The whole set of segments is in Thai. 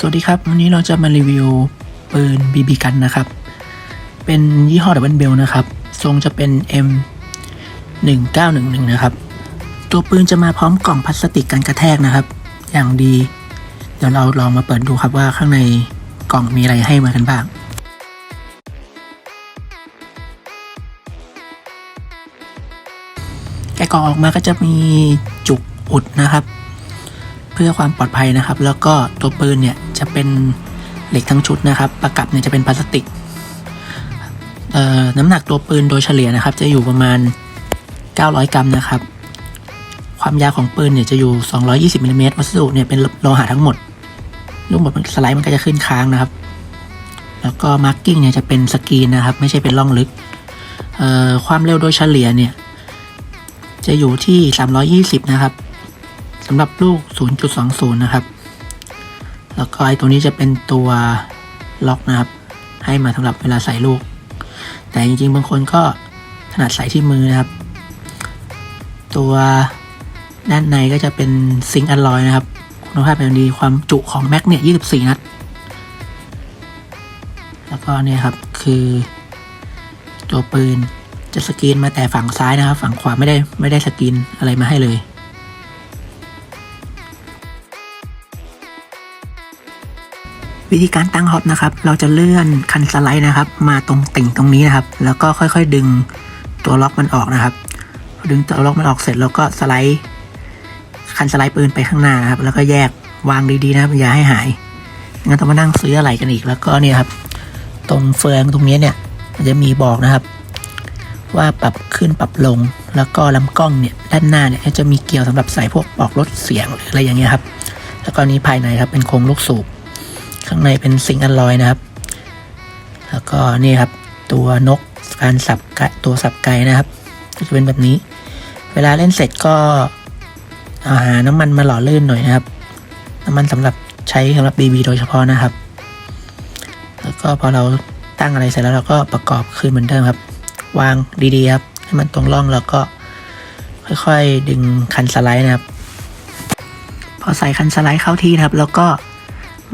สวัสดีครับ วันนี้เราจะมารีวิวปืนบีบีกันนะครับ เป็นยี่ห้อดับเบิลเบลนะครับ ทรงจะเป็น M 1 9 1 1นะครับ ตัวปืนจะมาพร้อมกล่องพลาสติกกันกระแทกนะครับ อย่างดี เดี๋ยวเราลองมาเปิดดูครับว่าข้างในกล่องมีอะไรให้มากันบ้างแกะกล่องออกมาก็จะมีจุกอุดนะครับ พื่อความปลอดภัยนะครับ แล้วก็ตัวปืนเนี่ยจะเป็นเหล็กทั้งชุดนะครับ ประกับเนี่ยจะเป็นพลาสติกเอ่อน้ำหนักตัวปืนโดยเฉลี่ยนะครับ จะอยู่ประมาณ 900 กรัมนะครับ ความยาวของปืนเนี่ยจะอยู่ 220มิลลิเมตรวัสดุเนี่ยเป็นโลหะทั้งหมดรูปแบบสไลด์มันก็จะขึ้นค้างนะครับ แล้วก็มาร์กิ้งเนี่ยจะเป็นสกรีนนะครับ ไม่ใช่เป็นร่องลึก ความเร็วโดยเฉลี่ยเนี่ยจะอยู่ที่ 320 นะครับ สำหรับลูก 0.20 นะครับ แล้วก็ไอตัวนี้จะเป็นตัวล็อกนะครับ ให้มาสำหรับเวลาใส่ลูก แต่จริงๆ บางคนก็ถนัดใส่ที่มือนะครับ ตัวด้านในก็จะเป็นซิงค์อลลอยนะครับ คุณภาพเป็นดีความจุของแม็กเนี่ย 24 นัด แล้วก็เนี่ยครับคือตัวปืนจะสกรีนมาแต่ฝั่งซ้ายนะครับ ฝั่งขวาไม่ได้ไม่ได้สกรีนอะไรมาให้เลย วิธีการตั้งฮอปนะครับ เราจะเลื่อนคันสไลด์นะครับ มาตรงติ่งตรงนี้นะครับ แล้วก็ค่อยๆดึงตัวล็อกมันออกนะครับ ดึงตัวล็อกมันออกเสร็จแล้วก็สไลด์ คันสไลด์ปืนไปข้างหน้านะครับ แล้วก็แยกวางดีๆนะครับอย่าให้หายงั้นต้องมานั่งซื้ออะไรกันอีกแล้วก็เนี่ยครับ ตรงเฟืองตรงนี้เนี่ย มันจะมีบอกนะครับ ว่าปรับขึ้นปรับลงแล้วก็ลำกล้องเนี่ยด้านหน้าเนี่ยจะมีเกลียวสำหรับใส่พวกปลอกลดเสียงหรืออะไรอย่างเงี้ยครับ แล้วก็นี้ภายในครับเป็นโครงลูกสูบ ข้างในเป็นซิงค์อลลอยนะครับ แล้วก็นี่ครับตัวนกการสับไกตัวสับไกนะครับ ก็จะเป็นแบบนี้ เวลาเล่นเสร็จก็เอาหาน้ำมันมาหล่อลื่นหน่อยนะครับ น้ำมันสำหรับใช้สำหรับ BB โดยเฉพาะนะครับ แล้วก็พอเราตั้งอะไรเสร็จแล้วเราก็ประกอบคืนเหมือนเดิมครับ วางดีๆครับให้มันตรงร่องแล้วก็ค่อยๆดึงคันสไลด์นะครับ พอใส่คันสไลด์เข้าที่นะครับ แล้วก็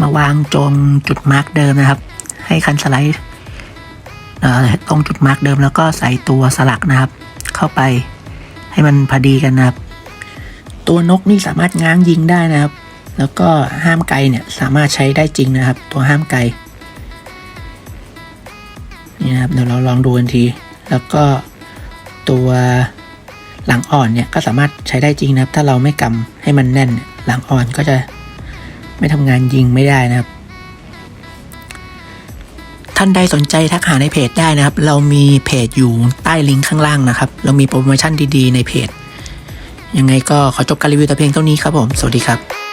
มาวางตรงจุดมาร์กเดิมนะครับ ให้คันสไลด์ตรงจุดมาร์กเดิมแล้วก็ใส่ตัวสลักนะครับ เข้าไปให้มันพอดีกันนะครับ ตัวนกนี่สามารถง้างยิงได้นะครับ แล้วก็ห้ามไกลเนี่ยสามารถใช้ได้จริงนะครับ ตัวห้ามไกลนี่นะครับเดี๋ยวเราลองดูกันที แล้วก็ตัวหลังอ่อนเนี่ยก็สามารถใช้ได้จริงนะครับ ถ้าเราไม่กำให้มันแน่น หลังอ่อนก็จะ ไม่ทำงานยิงไม่ได้นะครับ ท่านใดสนใจทักหาในเพจได้นะครับ เรามีเพจอยู่ใต้ลิงก์ข้างล่างนะครับ เรามีโปรโมชั่นดีๆในเพจ ยังไงก็ขอจบการรีวิวแต่เพียงเท่านี้ครับผม สวัสดีครับ